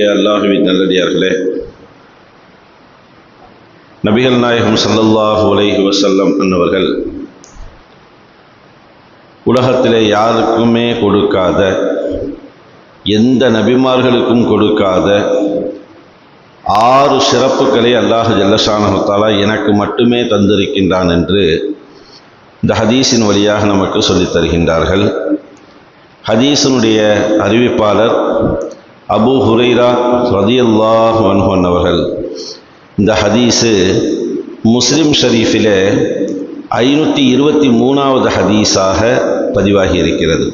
அல்லாஹுவின் நல்லடியார்களே நபிகள் நாயகம் சல்லல்லாஹு அலைஹி வசல்லம் அன்னவர்கள் உலகத்திலே யாருக்குமே கொடுக்காத எந்த நபிமார்களுக்கும் கொடுக்காத ஆறு சிறப்புகளை அல்லாஹ் ஜல்லஷானஹத்தாலா எனக்கு மட்டுமே தந்திருக்கின்றான் என்று இந்த ஹதீஸின் வழியாக நமக்கு சொல்லித் தருகின்றார்கள். ஹதீஸினுடைய அறிவிப்பாளர் அபு ஹுரைரா ரதியல்லாஹ் அன்ஹன் அவர்கள் இந்த ஹதீஸு முஸ்லிம் ஷரீஃபில் ஐநூற்றி இருபத்தி மூணாவது ஹதீஸாக பதிவாகி இருக்கிறது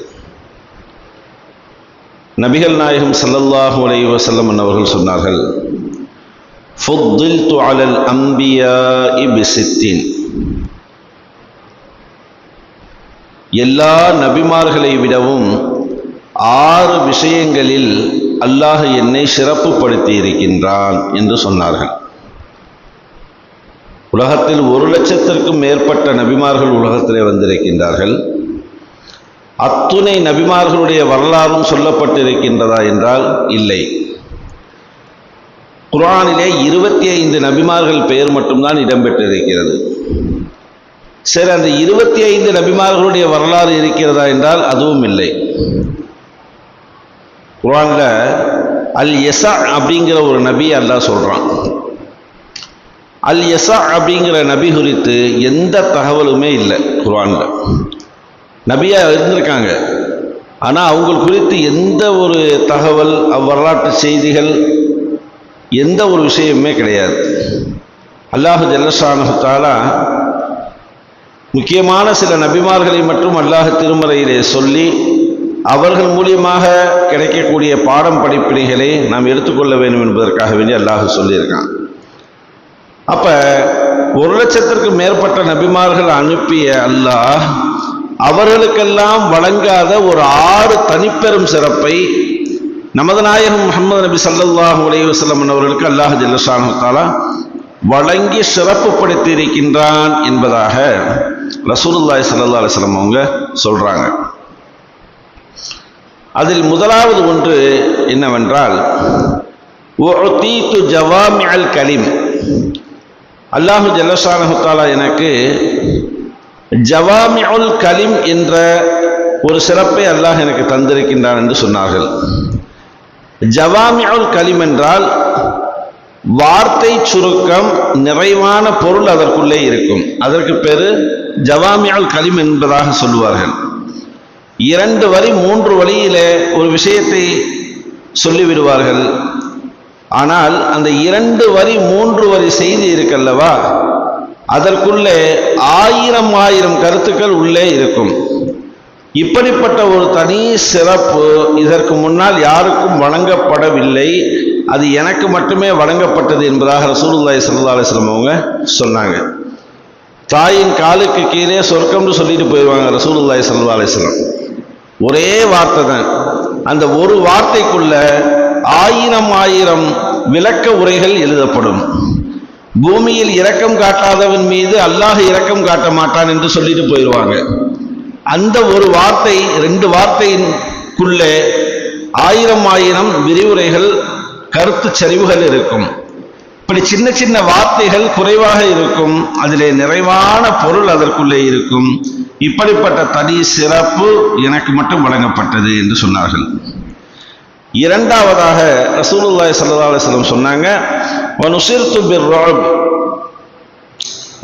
நபிகள் நாயகம் சல்லல்லாஹு அலைஹி வஸல்லம் அவர்கள் சொன்னார்கள் ஃபுத்தில்து அலல் அம்பியா இபிசித்தின் எல்லா நபிமார்களை விடவும் ஆறு விஷயங்களில் அல்லாஹ் என்னை சிறப்புப்படுத்தி இருக்கின்றான் என்று சொன்னார்கள். உலகத்தில் ஒரு லட்சத்திற்கும் மேற்பட்ட நபிமார்கள் உலகத்திலே வந்திருக்கின்றார்கள். அத்துணை நபிமார்களுடைய வரலாறும் சொல்லப்பட்டிருக்கின்றதா என்றால் இல்லை. குரானிலே இருபத்தி ஐந்து நபிமார்கள் பெயர் மட்டும்தான் இடம்பெற்றிருக்கிறது. சரி அந்த இருபத்தி ஐந்து நபிமார்களுடைய வரலாறு இருக்கிறதா என்றால் அதுவும் இல்லை. குரானில் அல் எசா அப்படிங்கிற ஒரு நபி அல்லாஹ் சொல்கிறான் அல் எசா அப்படிங்கிற நபி குறித்து எந்த தகவலுமே இல்லை குரானில் நபியாக இருந்திருக்காங்க. ஆனால் அவங்கள் குறித்து எந்த ஒரு தகவல் அவ்வரலாற்று செய்திகள் எந்த ஒரு விஷயமுமே கிடையாது. அல்லாஹு ஜல்லஷானுத்தாலா முக்கியமான சில நபிமார்களை மட்டும் அல்லாஹ் திருமறையிலே சொல்லி அவர்கள் மூலியமாக கிடைக்கக்கூடிய பாடம் படிப்பினைகளை நாம் எடுத்துக்கொள்ள வேண்டும் என்பதற்காக வேண்டி அல்லாஹ் சொல்லியிருக்கான். அப்போ ஒரு லட்சத்திற்கு மேற்பட்ட நபிமார்கள் அனுப்பிய அல்லாஹ் அவர்களுக்கெல்லாம் வழங்காத ஒரு ஆறு தனிப்பெரும் சிறப்பை நமது நாயகம் முகமது நபி சல்லாஹூ அலைஹி அவர்களுக்கு அல்லாஹ் ஜல்லஷானு தாலா வழங்கி சிறப்புப்படுத்தி இருக்கின்றான் என்பதாக ரசூலுல்லாய் சல்லா அலிஸ்லாம் அவங்க சொல்றாங்க. அதில் முதலாவது ஒன்று என்னவென்றால் ஜவாமி அல் கலிம். அல்லாஹு ஜல்லஷானஹுத்தாலா எனக்கு ஜவாமி உல் கலிம் என்ற ஒரு சிறப்பை அல்லாஹ் எனக்கு தந்திருக்கின்றான் என்று சொன்னார்கள். ஜவாமி உல் கலிம் என்றால் வார்த்தை சுருக்கம் நிறைவான பொருள் அதற்குள்ளே இருக்கும். அதற்கு பேரு ஜவாமியால் கலிம் என்பதாக சொல்லுவார்கள். இரண்டு வரி மூன்று வழியில் ஒரு விஷயத்தை சொல்லிவிடுவார்கள். ஆனால் அந்த இரண்டு வரி மூன்று வரி செய்தி இருக்கல்லவா? அதற்குள்ளே ஆயிரம் ஆயிரம் கருத்துக்கள் உள்ளே இருக்கும். இப்படிப்பட்ட ஒரு தனி சிறப்பு இதற்கு முன்னால் யாருக்கும் வழங்கப்படவில்லை. அது எனக்கு மட்டுமே வழங்கப்பட்டது என்பதாக ரசூலுல்லாய் சல்லா அலிஸ்லம் அவங்க சொன்னாங்க. தாயின் காலுக்கு கீழே சொர்க்கம்னு சொல்லிட்டு போயிடுவாங்க ரசூலுல்லாய் சல்லா அலிஸ்லம் ஒரே வார்த்தை தான். அந்த ஒரு வார்த்தைக்குள்ள ஆயிரம் ஆயிரம் விளக்க உரைகள் எழுதப்படும். பூமியில் இரக்கம் காட்டாதவன் மீது அல்லாஹ் இரக்கம் காட்ட மாட்டான் என்று சொல்லிட்டு போயிடுவாங்க அந்த ஒரு வார்த்தை ரெண்டு வார்த்தைக்குள்ளே ஆயிரம் ஆயிரம் விரிவுரைகள் கருத்து சரிவுகள் இருக்கும். இப்படி சின்ன சின்ன வார்த்தைகள் குறைவாக இருக்கும். அதிலே நிறைவான பொருள் அதற்குள்ளே இருக்கும். இப்படிப்பட்ட தனி சிறப்பு எனக்கு மட்டும் வழங்கப்பட்டது என்று சொன்னார்கள். இரண்டாவதாக ரசூலுல்லாய் சல்லா அலுவலம் சொன்னாங்க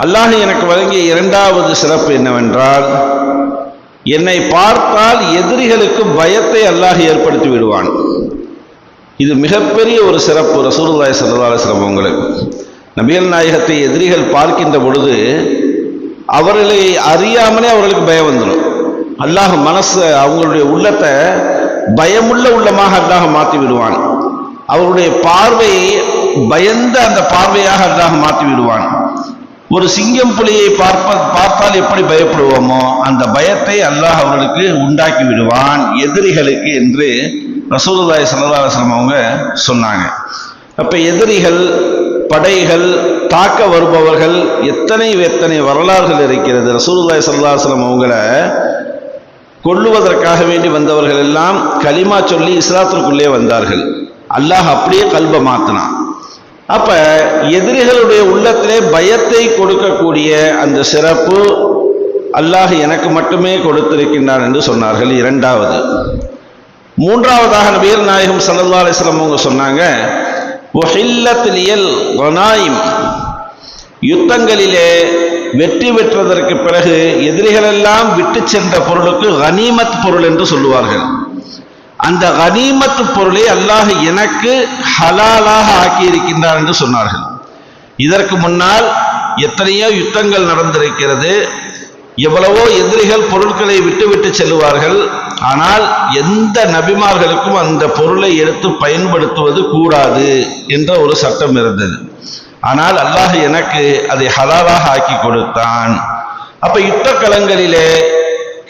அல்லாஹ் எனக்கு வழங்கிய இரண்டாவது சிறப்பு என்னவென்றால் என்னை பார்த்தால் எதிரிகளுக்கு பயத்தை அல்லாஹ் ஏற்படுத்தி விடுவான். இது மிகப்பெரிய ஒரு சிறப்பு. ரசூலுல்லாய் சல்லா சிறப்பு உங்களுக்கு நபியல் நாயகத்தை எதிரிகள் பார்க்கின்ற பொழுது அவர்களை அறியாமலே அவர்களுக்கு பயம் வந்துடும் அல்லாஹ் மனசு அவங்களுடைய உள்ளத்தை பயமுள்ள உள்ளமாக அல்லாஹ் மாற்றி விடுவான். அவருடைய பார்வையை பயந்த அந்த பார்வையாக அல்லாஹ் மாற்றி விடுவான். ஒரு சிங்கம் புலியை பார்ப்ப பார்த்தால் எப்படி பயப்படுவோமோ அந்த பயத்தை அல்லாஹ் அவர்களுக்கு உண்டாக்கி விடுவான் எதிரிகளுக்கு என்று ரசூலுல்லாய் சல்லாஹம் அவங்க சொன்னாங்க. அப்ப எதிரிகள் படைகள் தாக்க வருபவர்கள் எத்தனை எத்தனை வரலாறுகள் இருக்கிறது? ரசூலுல்லாய் சல்லாஹம் அவங்கள கொள்ளுவதற்காக வேண்டி வந்தவர்கள் எல்லாம் கலிமா சொல்லி இஸ்லாத்திற்குள்ளே வந்தார்கள். அல்லாஹ் அப்படியே கல்ப மாத்தினான். அப்ப எதிரிகளுடைய உள்ளத்திலே பயத்தை கொடுக்கக்கூடிய அந்த சிறப்பு அல்லாஹ் எனக்கு மட்டுமே கொடுத்திருக்கின்றான் என்று சொன்னார்கள் இரண்டாவது. மூன்றாவதாக நபியர் நாயகம் சல்லா அலிஸ்லாம் அவங்க சொன்னாங்க ஒஹில்லத்திலியல் வனாயிம் யுத்தங்களிலே வெற்றி பெற்றதற்கு பிறகு எதிரிகளெல்லாம் விட்டு சென்ற பொருளுக்கு கனிமத் பொருள் என்று சொல்லுவார்கள். அந்த கனிமத் பொருளை அல்லாஹ் எனக்கு ஹலாலாக ஆக்கி இருக்கின்றார் என்று சொன்னார்கள். இதற்கு முன்னால் எத்தனையோ யுத்தங்கள் நடந்திருக்கிறது. எவ்வளவோ எதிரிகள் பொருட்களை விட்டுவிட்டு செல்லுவார்கள். ஆனால் எந்த நபிமார்களுக்கும் அந்த பொருளை எடுத்து பயன்படுத்துவது கூடாது என்ற ஒரு சட்டம் இருந்தது. ஆனால் அல்லாஹ் எனக்கு அதை ஹலாலாக ஆக்கி கொடுத்தான். அப்ப யுத்த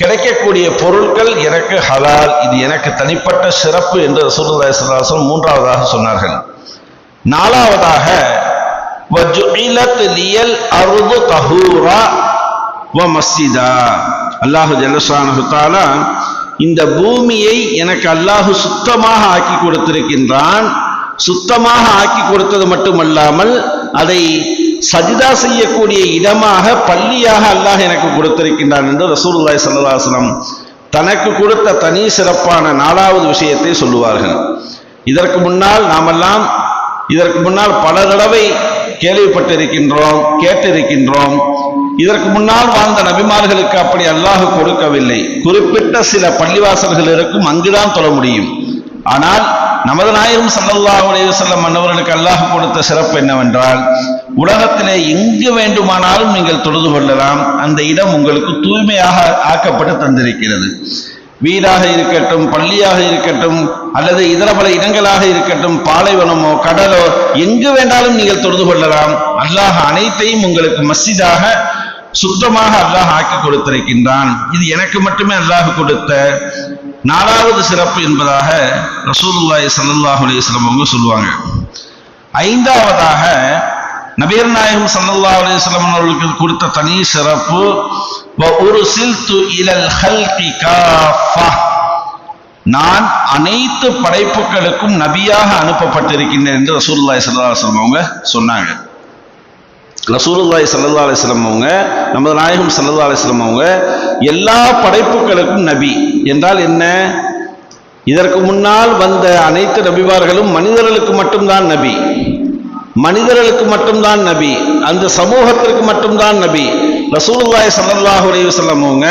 கிடைக்கக்கூடிய பொருட்கள் எனக்கு ஹலால் இது எனக்கு தனிப்பட்ட சிறப்பு என்று ரசூலுல்லாஹி மூன்றாவதாக சொன்னார்கள். நாலாவதாக வஜுஇலத் லியல் அர்து தஹூரா வ மஸ்ஜிதா. அல்லாஹு ஜல்லஷானஹு தஆலா இந்த பூமியை எனக்கு அல்லாஹு சுத்தமாக ஆக்கி கொடுத்திருக்கின்றான். சுத்தமாக ஆக்கி கொடுத்தது மட்டுமல்லாமல் அதை சஜிதா செய்யக்கூடிய இடமாக பள்ளியாக அல்லாஹ் எனக்கு கொடுத்திருக்கின்றான் என்று ரசூலுல்லாய் சல்லாஹலம் தனக்கு கொடுத்த தனி சிறப்பான நாலாவது விஷயத்தை சொல்லுவார்கள். இதற்கு முன்னால் நாமெல்லாம் இதற்கு முன்னால் பல தடவை கேள்விப்பட்டிருக்கின்றோம் கேட்டிருக்கின்றோம். இதற்கு முன்னால் வாழ்ந்த நபிமார்களுக்கு அப்படி அல்லாஹ் கொடுக்கவில்லை. குறிப்பிட்ட சில பள்ளிவாசல்கள் இருக்கும் அங்குதான் தொழ முடியும். ஆனால் நமது நாயகம் சல்லல்லாஹு அலைஹி மன்னவர்களுக்கு அல்லாஹ் கொடுத்த சிறப்பு என்னவென்றால் உலகத்திலே எங்கு வேண்டுமானாலும் நீங்கள் தொழுது கொள்ளலாம். அந்த இடம் உங்களுக்கு தூய்மையாக ஆக்கப்பட்டு தந்திருக்கிறது. வீடாக இருக்கட்டும் பள்ளியாக இருக்கட்டும் அல்லது இதர பல இடங்களாக இருக்கட்டும் பாலைவனமோ கடலோ எங்கு வேண்டாலும் நீங்கள் தொழுது கொள்ளலாம். அல்லாஹ் அனைத்தையும் உங்களுக்கு மஸ்ஜிதாக சுத்தமாக அல்லாஹ் ஆக்கி கொடுத்திருக்கின்றான். இது எனக்கு மட்டுமே அல்லாஹ் கொடுத்த நாலாவது சிறப்பு என்பதாக ரசூலுல்லாஹி சல்லாஹ் அலைஹி அவங்க சொல்லுவாங்க. ஐந்தாவதாக நபீர் நாயகம் ஸல்லல்லாஹு அலைஹி அவர்களுக்கு கொடுத்த தனி சிறப்பு ஒரு சில்து இலல் ஹல்கி காஃபா. நான் அனைத்து படைப்புகளுக்கும் நபியாக அனுப்பப்பட்டிருக்கின்றேன் என்று ரசூல்லாய் ஸல்லல்லாஹு அவங்க சொன்னாங்க. ரசூலுல்லாஹி சல்லா அலைஹி அவங்க நமது நாயகம் சல்லா அலைஹி அவங்க எல்லா படைப்புகளுக்கும் நபி. என்றால் என்ன? இதற்கு முன்னால் வந்த அனைத்து நபிமார்களும் மனிதர்களுக்கு மட்டும்தான் நபி. மனிதர்களுக்கு மட்டும்தான் நபி. அந்த சமூகத்திற்கு மட்டும்தான் நபி. ரசூலுல்லாஹி ஸல்லல்லாஹு அலைஹி அவங்க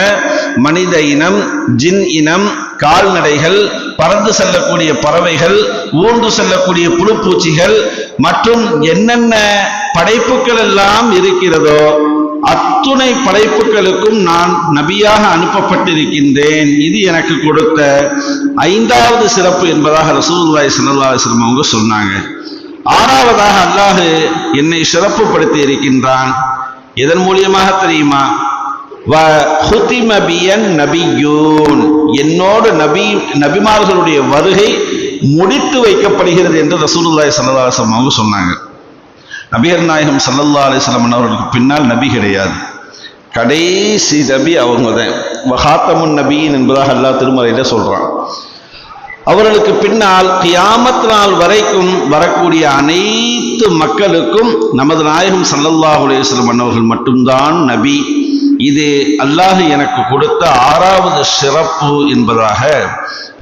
மனித இனம் ஜின் இனம் கால்நடைகள் பறந்து செல்லக்கூடிய பறவைகள் ஊர்ந்து செல்லக்கூடிய புழுப்பூச்சிகள் மற்றும் என்னென்ன படைப்புகள் எல்லாம் இருக்கிறதோ அத்துணை படைப்புகளுக்கும் நான் நபியாக அனுப்பப்பட்டிருக்கின்றேன். இது எனக்கு கொடுத்த ஐந்தாவது சிறப்பு என்பதாக ரசூல்லாய் ஸல்லல்லாஹு அவங்க சொன்னாங்க. ஆறாவதாக அல்லாஹு என்னை சிறப்புப்படுத்தி இருக்கின்றான். எதன் மூலியமாக தெரியுமா? வ நபியூன். என்னோடு நபி நபிமார்களுடைய வருகை முடித்து வைக்கப்படுகிறது என்று ரசூலுல்லாய் ஸல்லல்லாஹு அவங்க சொன்னாங்க. நபியர் நாயகம் சல்லல்லா அலிஸ்லாம் அவர்களுக்கு பின்னால் நபி கிடையாது. கடைசி நபி அவங்க தான் வகாத்தமுன் நபியின் என்பதாக அல்லாஹ் திருமறையில் சொல்றான். அவர்களுக்கு பின்னால் கியாமத் நாள் வரைக்கும் வரக்கூடிய அனைத்து மக்களுக்கும் நமது நாயகம் சல்லல்லாஹ் அலைஹி வஸல்லம் அன்னவர்கள் மட்டும்தான் நபி. இது அல்லாஹ் எனக்கு கொடுத்த ஆறாவது சிறப்பு என்பதாக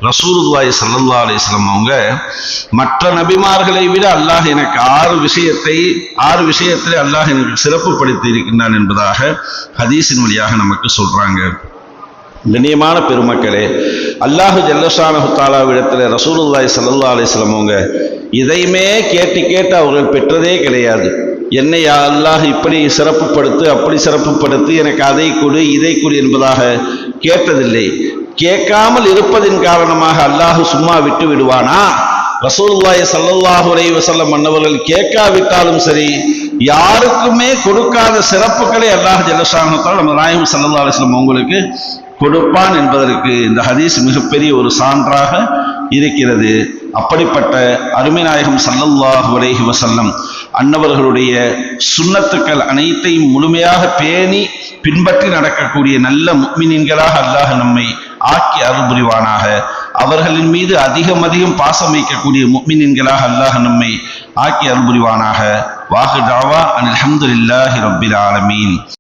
ரசூருவாய் சல்லல்லா அலைஹி அவங்க மற்ற நபிமார்களை விட அல்லாஹ் எனக்கு ஆறு விஷயத்தை ஆறு விஷயத்தில் அல்லாஹ் எனக்கு சிறப்புப்படுத்தி இருக்கின்றான் என்பதாக ஹதீஸின் வழியாக நமக்கு சொல்றாங்க. கண்ணியமான பெருமக்களே அல்லாஹு ஜல்லஷானஹு தாலாவிடத்தில் ரசூலுல்லாஹி ஸல்லல்லாஹு அலைஹி வஸல்லம் அவங்க இதையுமே கேட்டு கேட்டு அவர்கள் பெற்றதே கிடையாது. என்னை அல்லாஹ் இப்படி சிறப்புப்படுத்து அப்படி சிறப்புப்படுத்து எனக்கு அதை கொடு இதை கொடு என்பதாக கேட்டதில்லை. கேட்காமல் இருப்பதின் காரணமாக அல்லாஹு சும்மா விட்டு விடுவானா? ரசூலுல்லாஹி சல்லாஹு அலைஹி மன்னவர்கள் கேட்காவிட்டாலும் சரி யாருக்குமே கொடுக்காத சிறப்புகளை அல்லாஹ் ஜல்லஷானத்தால் நம்ம நாயகம் சல்லா அலைஹி உங்களுக்கு கொடுப்பான் என்பதற்கு இந்த ஹதீஸ் மிகப்பெரிய ஒரு சான்றாக இருக்கிறது. அப்படிப்பட்ட அருமை நாயகம் சல்லல்லாஹு அலைஹி வசல்லம் அன்னவர்களுடைய சுண்ணத்துக்கள் அனைத்தையும் முழுமையாக பேணி பின்பற்றி நடக்கக்கூடிய நல்ல முக்மினின்களாக அல்லாஹ் நம்மை ஆக்கி அருள் புரிவானாக. அவர்களின் மீது அதிகம் அதிகம் பாசம் வைக்கக்கூடிய முக்மினின்களாக அல்லாஹ் நம்மை ஆக்கி அருள் புரிவானாக. வாஹு தாவா அனில் அல்ஹம்துலில்லாஹி ரபில் ஆலமீன்.